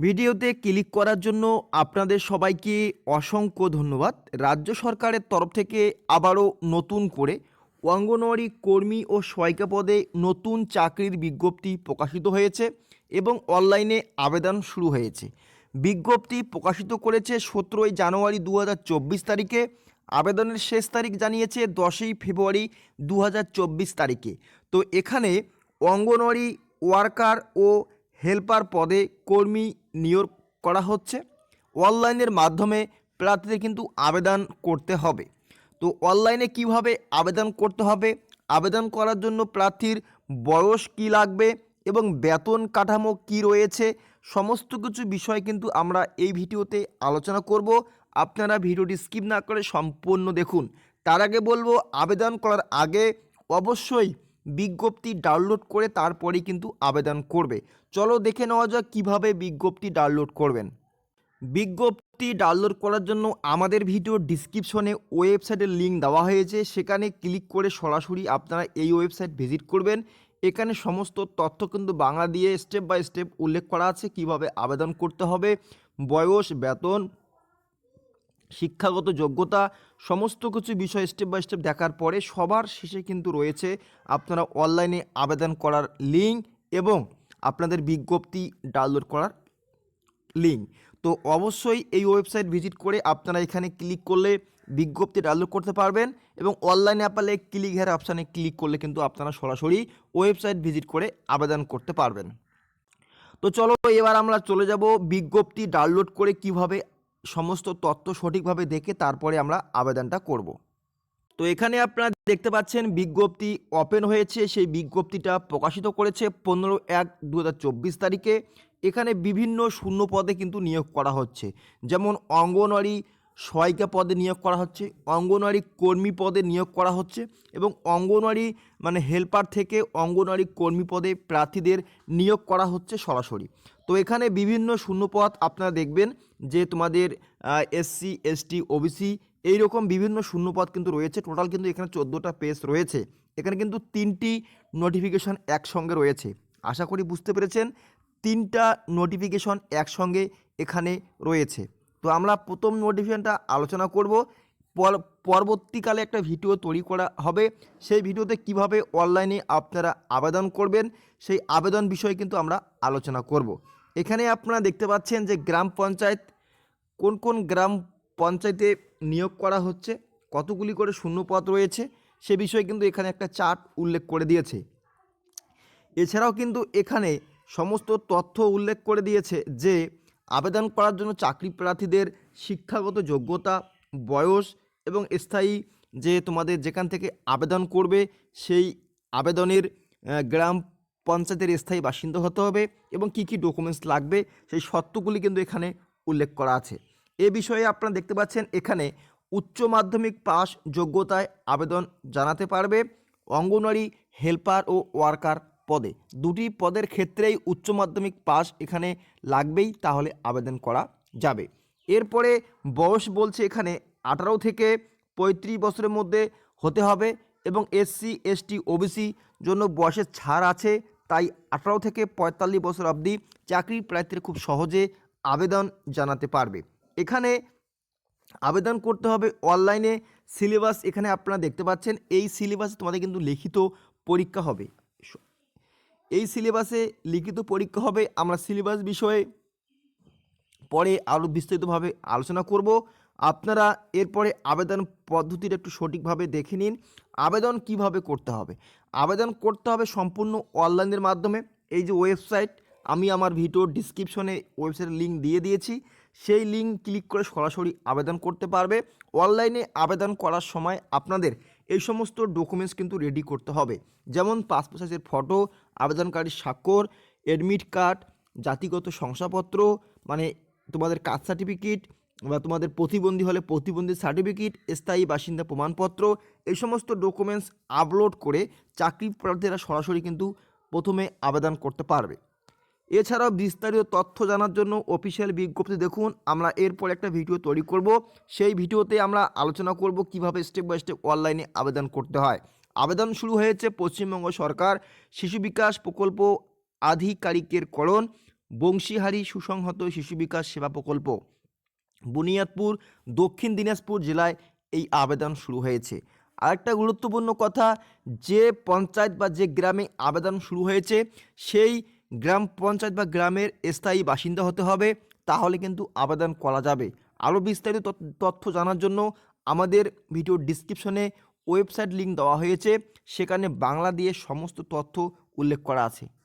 ভিডিওতে ক্লিক করার জন্য আপনাদের সবাইকে অসংখ্য ধন্যবাদ। রাজ্য সরকারের তরফ থেকে আবারও নতুন করে অঙ্গনওয়াড়ি কর্মী ও সহায়িকা পদে নতুন চাকরির বিজ্ঞপ্তি প্রকাশিত হয়েছে এবং অনলাইনে আবেদন শুরু হয়েছে। বিজ্ঞপ্তি প্রকাশিত করেছে সতেরোই জানুয়ারি দু হাজার চব্বিশ তারিখে। আবেদনের শেষ তারিখ জানিয়েছে দশই ফেব্রুয়ারি দু হাজার চব্বিশ তারিখে। তো এখানে অঙ্গনওয়াড়ি ওয়ার্কার ও হেল্পার পদে কর্মী নিয়োগ করা হচ্ছে। অনলাইনের মাধ্যমে প্রার্থীদের কিন্তু আবেদন করতে হবে। তো অনলাইনে কীভাবে আবেদন করতে হবে? আবেদন করার জন্য প্রার্থীর বয়স কি লাগবে এবং বেতন কাঠামো কি রয়েছে? সমস্ত কিছু বিষয় কিন্তু আমরা এই ভিডিওতে আলোচনা করব। আপনারা ভিডিওটি স্কিপ না করে সম্পূর্ণ দেখুন। তার আগে বলব, আবেদন করার আগে অবশ্যই বিজ্ঞপ্তি ডাউনলোড করে তারপরেই কিন্তু আবেদন করবে। চলো দেখে নেওয়া যাক কীভাবে বিজ্ঞপ্তি ডাউনলোড করবেন। বিজ্ঞপ্তি ডাউনলোড করার জন্য আমাদের ভিডিও ডিসক্রিপশনে ওয়েবসাইটের লিঙ্ক দেওয়া হয়েছে। সেখানে ক্লিক করে সরাসরি আপনারা এই ওয়েবসাইট ভিজিট করবেন। এখানে সমস্ত তথ্য কিন্তু বাংলা দিয়ে স্টেপ বাই স্টেপ উল্লেখ করা আছে, কীভাবে আবেদন করতে হবে, বয়স, বেতন, শিক্ষাগত যোগ্যতা, সমস্ত কিছু বিষয় স্টেপ বাই স্টেপ দেখার পরে সবার শেষে কিন্তু রয়েছে আপনারা অনলাইনে আবেদন করার লিঙ্ক এবং আপনাদের বিজ্ঞপ্তি ডাউনলোড করার লিঙ্ক তো অবশ্যই এই ওয়েবসাইট ভিজিট করে আপনারা এখানে ক্লিক করলে বিজ্ঞপ্তি ডাউনলোড করতে পারবেন এবং অনলাইনে অ্যাপালে ক্লিক হেয়ার অপশানে ক্লিক করলে কিন্তু আপনারা সরাসরি ওয়েবসাইট ভিজিট করে আবেদন করতে পারবেন। তো চলো এবার আমরা চলে যাব বিজ্ঞপ্তি ডাউনলোড করে কীভাবে সমস্ত তথ্য সঠিকভাবে দেখে তারপরে আমরা আবেদনটা করব। তো এখানে আপনারা দেখতে পাচ্ছেন বিজ্ঞপ্তি ওপেন হয়েছে। সেই বিজ্ঞপ্তিটা প্রকাশিত করেছে পনেরো এক দু তারিখে। এখানে বিভিন্ন শূন্য পদে কিন্তু নিয়োগ করা হচ্ছে। যেমন অঙ্গনওয়াড়ি সহায়িকা পদে নিয়োগ করা হচ্ছে, অঙ্গনওয়াড়ি কর্মী পদে নিয়োগ করা হচ্ছে এবং অঙ্গনওয়াড়ি মানে হেল্পার থেকে অঙ্গনওয়াড়ি কর্মী পদে প্রার্থীদের নিয়োগ করা হচ্ছে সরাসরি। তো এখানে বিভিন্ন শূন্যপদ আপনারা দেখবেন যে তোমাদের এসসি, এসটি, ওবিসি এইরকম বিভিন্ন শূন্যপদ কিন্তু রয়েছে। টোটাল কিন্তু এখানে চোদ্দোটা পেজ রয়েছে। এখানে কিন্তু তিনটি নোটিফিকেশন একসঙ্গে রয়েছে। আশা করি বুঝতে পেরেছেন, তিনটা নোটিফিকেশন একসঙ্গে এখানে রয়েছে। তো আমরা প্রথম নোটিফিকেশনটা আলোচনা করব। পর- পরবর্তীকালে একটা ভিডিও তৈরি করা হবে। সেই ভিডিওতে কীভাবে অনলাইনে আপনারা আবেদন করবেন, সেই আবেদন বিষয়ে কিন্তু আমরা আলোচনা করব। এখানে আপনারা দেখতে পাচ্ছেন যে গ্রাম পঞ্চায়েত, কোন কোন গ্রাম পঞ্চায়েতে নিয়োগ করা হচ্ছে, কতগুলি করে শূন্যপদ রয়েছে, সে বিষয়ে কিন্তু এখানে একটা চার্ট উল্লেখ করে দিয়েছে। এছাড়াও কিন্তু এখানে সমস্ত তথ্য উল্লেখ করে দিয়েছে যে, আবেদন করার জন্য চাকরি প্রার্থীদের শিক্ষাগত যোগ্যতা, বয়স এবং স্থায়ী যে তোমাদের যেখান থেকে আবেদন করবে, সেই আবেদনের গ্রাম পঞ্চায়েতের স্থায়ী বাসিন্দা হতে হবে এবং কি কি ডকুমেন্টস লাগবে, সেই সত্যগুলি কিন্তু এখানে উল্লেখ করা আছে। এ বিষয়ে আপনারা দেখতে পাচ্ছেন এখানে উচ্চ মাধ্যমিক পাস যোগ্যতায় আবেদন জানাতে পারবে অঙ্গনওয়াড়ি হেল্পার ও ওয়ার্কার পদে। দুটি পদের ক্ষেত্রেই উচ্চ মাধ্যমিক পাস এখানে লাগবেই, তাহলে আবেদন করা যাবে। এরপরে বয়স বলছে এখানে আঠারো থেকে পঁয়ত্রিশ বছরের মধ্যে হতে হবে এবং এসসি, এসটি, ওবিসি জন্য বয়সের ছাড় আছে, তাই আঠারো থেকে পঁয়তাল্লিশ বছর অবধি চাকরি প্রার্থীরা খুব সহজে আবেদন জানাতে পারবে। এখানে আবেদন করতে হবে অনলাইনে সিলেবাস এখানে আপনারা দেখতে পাচ্ছেন, এই সিলেবাসে তোমাদের কিন্তু লিখিত পরীক্ষা হবে। এই সিলেবাসে লিখিত পরীক্ষা হবে, আমরা সিলেবাস বিষয়ে পরে আরও বিস্তারিতভাবে আলোচনা করব। আপনারা এরপরে আবেদন পদ্ধতিটা একটু সঠিকভাবে দেখে নিন, আবেদন কীভাবে করতে হবে। আবেদন করতে হবে সম্পূর্ণ অনলাইনের মাধ্যমে, এই যে ওয়েবসাইট, আমি আমার ভিডিও ডিসক্রিপশনে ওয়েবসাইটের লিঙ্ক দিয়ে দিয়েছি সেই লিঙ্ক ক্লিক করে সরাসরি আবেদন করতে পারবে। অনলাইনে আবেদন করার সময় আপনাদের এই সমস্ত ডকুমেন্টস কিন্তু রেডি করতে হবে। যেমন পাসপোর্ট সাইজের ফটো আবেদনকারীর স্বাক্ষর অ্যাডমিট কার্ড জাতিগত শংসাপত্র মানে তোমাদের কাস্ট সার্টিফিকেট বা তোমাদের প্রতিবন্ধী হলে প্রতিবন্ধী সার্টিফিকেট স্থায়ী বাসিন্দা প্রমাণপত্র, এই সমস্ত ডকুমেন্টস আপলোড করে চাকরি প্রার্থীরা সরাসরি কিন্তু প্রথমে আবেদন করতে পারবে। এছাড়াও বিস্তারিত তথ্য জানার জন্য অফিসিয়াল বিজ্ঞপ্তি দেখুন। আমরা এরপর একটা ভিডিও তৈরি করব। সেই ভিডিওতে আমরা আলোচনা করব কীভাবে স্টেপ বাই স্টেপ অনলাইনে আবেদন করতে হয়। আবেদন শুরু হয়েছে পশ্চিমবঙ্গ সরকার শিশু বিকাশ প্রকল্প আধিকারিকের করণ, বংশীহারি সুসংহত শিশু বিকাশ সেবা প্রকল্প। বুনিয়াদপুর, দক্ষিণ দিনাজপুর জেলায় এই আবেদন শুরু হয়েছে। আরেকটা গুরুত্বপূর্ণ কথা, যে পঞ্চায়েত বা যে গ্রামে আবেদন শুরু হয়েছে, সেই গ্রাম পঞ্চায়েত বা গ্রামের স্থায়ী বাসিন্দা হতে হবে, তাহলে কিন্তু আবেদন করা যাবে। আরও বিস্তারিত তথ্য- জানার জন্য আমাদের ভিডিও ডিসক্রিপশনে ওয়েবসাইট লিঙ্ক দেওয়া হয়েছে, সেখানে বাংলা দিয়ে সমস্ত তথ্য উল্লেখ করা আছে।